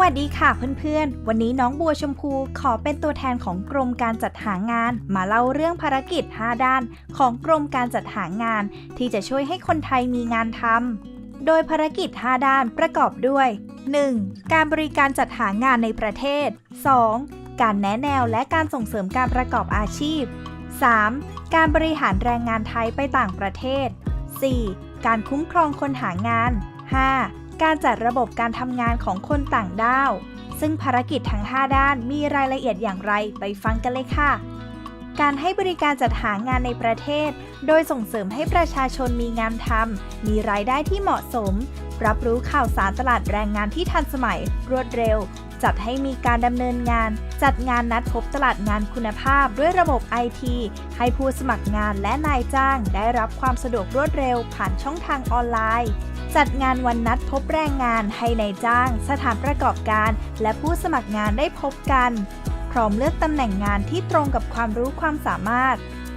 วัสดีค่ะเพื่อนๆ วันนี้น้องบัวชมพูขอเป็นตัวแทนของกรมการจัดหางาน มาเล่าเรื่องภารกิจ 5 ด้าน ของกรมการจัดหางาน ที่จะช่วยให้คนไทยมีงานทำ โดยภารกิจ 5 ด้านประกอบด้วย 1. การบริการจัดหางานในประเทศ 2. การแนะแนวและการส่งเสริมการประกอบอาชีพ 3. การบริหารแรงงานไทยไปต่างประเทศ 4. การคุ้มครองคนหางาน 5. การจัดระบบการทำงานของคนต่างด้าว ซึ่งภารกิจทั้ง 5 ด้านมีรายละเอียดอย่างไรไปฟังกันเลยค่ะ การให้บริการจัดหางานในประเทศ โดยส่งเสริมให้ประชาชนมีงานทำ มีรายได้ที่เหมาะสม รับรู้ข่าวสารตลาดแรงงานที่ทันสมัย รวดเร็ว จัดให้มีการดำเนินงาน จัดงานนัดพบตลาดงานคุณภาพด้วยระบบ IT ให้ผู้สมัครงานและนายจ้าง ได้รับความสะดวกรวดเร็วผ่านช่องทางออนไลน์ จัดงานวันนัดพบแรงงานให้ในายจ้าง สถานประกอบการ และผู้สมัครงานได้พบกัน พร้อมเลือกตำแหน่งงานที่ตรงกับความรู้ความสามารถ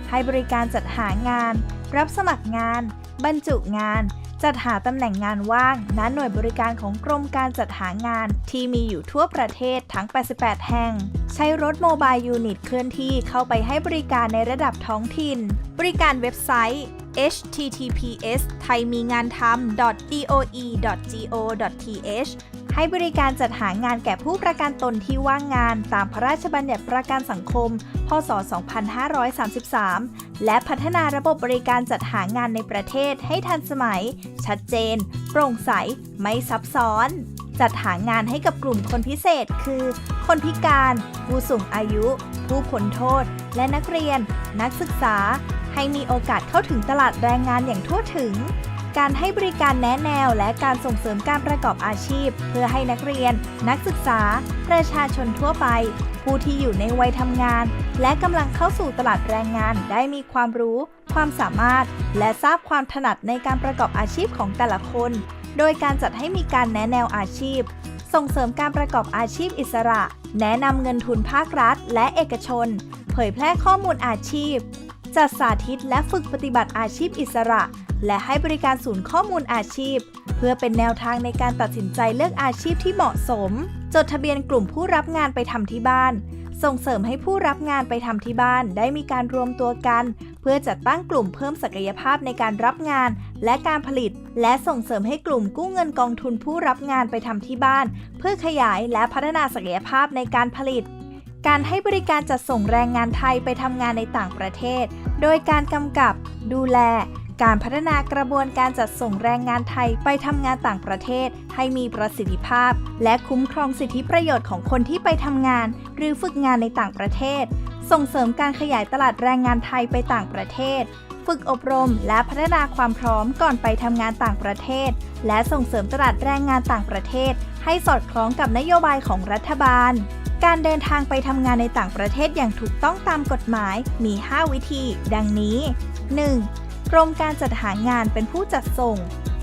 ให้บริการจัดหางาน รับสมัครงาน บรรจุงาน จัดหาตำแหน่งงานว่างณหน่วยบริการของกรมการจัดหางาน ที่มีอยู่ทั่วประเทศทั้ง 88 แห่ง ใช้รถโมบายยูนิตเคลื่อนที่เข้าไปให้บริการในระดับท้องถิ่น บริการเว็บไซต์ https ไทยมีงานทำ doe.go.th ให้บริการจัดหางานแก่ผู้ประกันตนที่ว่างงานตามพระราชบัญญัติประกันสังคม พศ 2533 และพัฒนาระบบบริการจัดหางานในประเทศให้ทันสมัย ชัดเจน โปร่งใส ไม่ซับซ้อน จัดหางานให้กับกลุ่มคนพิเศษ คือ คนพิการ ผู้สูงอายุ ผู้พ้นโทษ และนักเรียน นักศึกษา ให้มีโอกาสเข้าถึงตลาดแรงงานอย่างทั่วถึง การให้บริการแนะแนวและการส่งเสริมการประกอบอาชีพ เพื่อให้นักเรียน นักศึกษา ประชาชนทั่วไป ผู้ที่อยู่ในวัยทำงาน และกำลังเข้าสู่ตลาดแรงงานได้มีความรู้ ความสามารถ และทราบความถนัดในการประกอบอาชีพของแต่ละคน โดยการจัดให้มีการแนะแนวอาชีพ ส่งเสริมการประกอบอาชีพอิสระ แนะนำเงินทุนภาครัฐ และเอกชน เผยแพร่ข้อมูลอาชีพ จัดสาธิตและฝึกปฏิบัติอาชีพอิสระ และให้บริการศูนย์ข้อมูลอาชีพ เพื่อเป็นแนวทางในการตัดสินใจเลือกอาชีพที่เหมาะสม จดทะเบียนกลุ่มผู้รับงานไปทำที่บ้าน ส่งเสริมให้ผู้รับงานไปทำที่บ้าน ได้มีการรวมตัวกัน เพื่อจัดตั้งกลุ่มเพิ่มศักยภาพในการรับงาน และการผลิต และส่งเสริมให้กลุ่มกู้เงินกองทุนผู้รับงานไปทำที่บ้าน เพื่อขยายและพัฒนาศักยภาพในการผลิต การให้บริการจัดส่งแรงงานไทยไปทำงานในต่างประเทศ โดยการกำกับ ดูแล การพัฒนากระบวนการจัดส่งแรงงานไทยไปทำงานต่างประเทศ ให้มีประสิทธิภาพ และคุ้มครองสิทธิประโยชน์ของคนที่ไปทำงาน หรือฝึกงานในต่างประเทศ ส่งเสริมการขยายตลาดแรงงานไทยไปต่างประเทศ ฝึกอบรมและพัฒนาความพร้อมก่อนไปทำงานต่างประเทศ และส่งเสริมตลาดแรงงานต่างประเทศ ให้สอดคล้องกับนโยบายของรัฐบาล การเดินทางไปทำงานในต่างประเทศอย่างถูกต้องตามกฎหมายมี 5 วิธี ดังนี้ 1. กรมการจัดหางานเป็นผู้จัดส่ง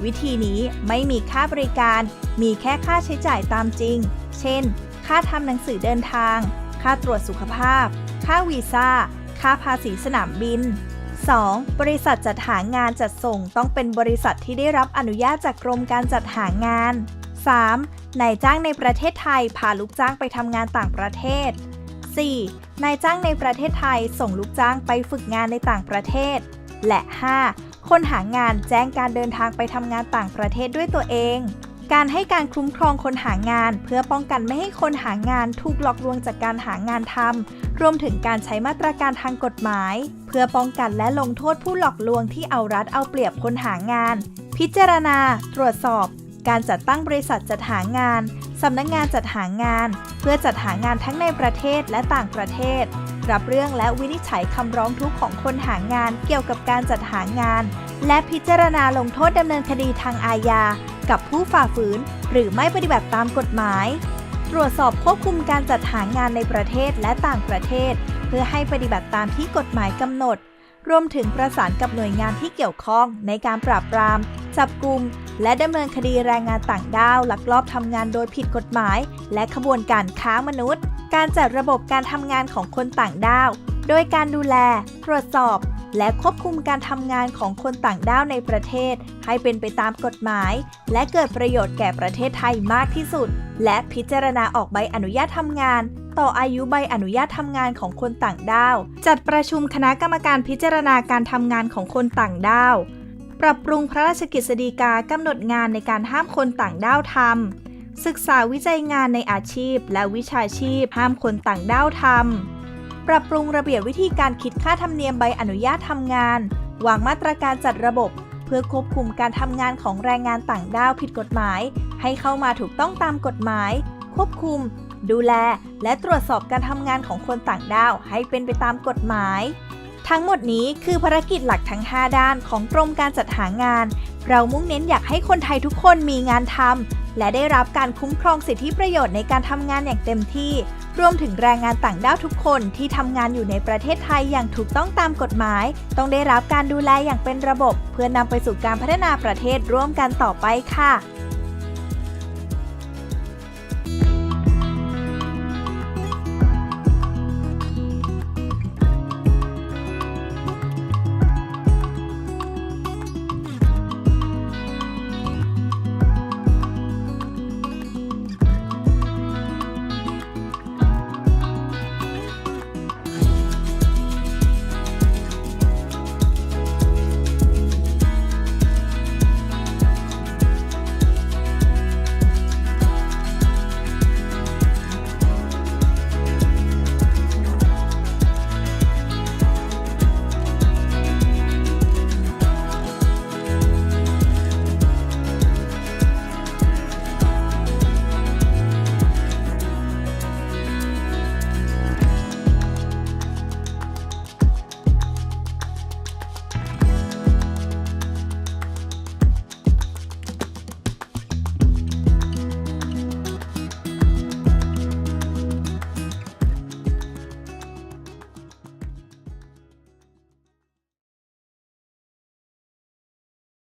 วิธีนี้ไม่มีค่าบริการ มีแค่ค่าใช้จ่ายตามจริง เช่น ค่าทำหนังสือเดินทาง ค่าตรวจสุขภาพ ค่าวีซ่า ค่าภาษีสนามบิน 2. บริษัทจัดหางานจัดส่งต้องเป็นบริษัทที่ได้รับอนุญาตจากกรมการจัดหางาน 3. นายจ้างในประเทศไทยพาลูกจ้างไปทำงานต่างประเทศ 4. นายจ้างในประเทศไทยส่งลูกจ้างไปฝึกงานในต่างประเทศ และ 5. คนหางานแจ้งการเดินทางไปทำงานต่างประเทศด้วยตัวเอง การให้การคุ้มครองคนหางาน เพื่อป้องกันไม่ให้คนหางานถูกหลอกลวงจากการหางานทำรวมถึงการใช้มาตรการทางกฎหมาย เพื่อป้องกันและลงโทษผู้หลอกลวงที่เอารัดเอาเปรียบคนหางาน พิจารณา ตรวจสอบ การจัดตั้งบริษัทจัดหางาน สำนักงงานจัดหางาน เพื่อจัดหางานทั้งในประเทศและต่างประเทศ รับเรื่องและวินิจฉัยคำร้องทุกข์ของคนหางานเกี่ยวกับการจัดหางาน และพิจารณาลงโทษดำเนินคดีทางอาญา กับผู้ฝ่าฝืน หรือไม่ปฏิบัติตามกฎหมาย ตรวจสอบควบคุมการจัดหางานในประเทศและต่างประเทศ เพื่อให้ปฏิบัติตามที่กฎหมายกำหนด รวมถึงประสานกับหน่วยงานที่เกี่ยวข้องในการปราบปราม จับกลุ่มและดำเนินคดีแรงงานต่างด้าวลักลอบทำงานโดยผิดกฎหมาย และขบวนการค้ามนุษย์ การจัดระบบการทำงานของคนต่างด้าว โดยการดูแล ตรวจสอบ และควบคุมการทำงานของคนต่างด้าวในประเทศ ให้เป็นไปตามกฎหมาย และเกิดประโยชน์แก่ประเทศไทยมากที่สุด และพิจารณาออกใบอนุญาตทำงานต่ออายุใบอนุญาตทำงานของคนต่างด้าว จัดประชุมคณะกรรมการพิจารณาการทำงานของคนต่างด้าว ปรับปรุงพระราชกฤษฎีกากำหนดงานในการห้ามคนต่างด้าวทำศึกษาวิจัยงานในอาชีพ และวิชาชีพห้ามคนต่างด้าวทำปรับปรุงระเบียบวิธีการคิดค่าธรรมเนียมใบอนุญาตทำงาน วางมาตรการจัดระบบ เพื่อควบคุมการทำงานของแรงงานต่างด้าวผิดกฎหมาย ให้เข้ามาถูกต้องตามกฎหมาย ควบคุม ดูแล และตรวจสอบการทำงานของคนต่างด้าวให้เป็นไปตามกฎหมาย ทั้งหมดนี้คือภารกิจหลักทั้ง 5 ด้านของกรมการจัดหางาน เรามุ่งเน้นอยากให้คนไทยทุกคนมีงานทำและได้รับการคุ้มครองสิทธิประโยชน์ในการทำงานอย่างเต็มที่ รวมถึงแรงงานต่างด้าวทุกคนที่ทำงานอยู่ในประเทศไทยอย่างถูกต้องตามกฎหมาย ต้องได้รับการดูแลอย่างเป็นระบบ เพื่อนำไปสู่การพัฒนาประเทศร่วมกันต่อไปค่ะ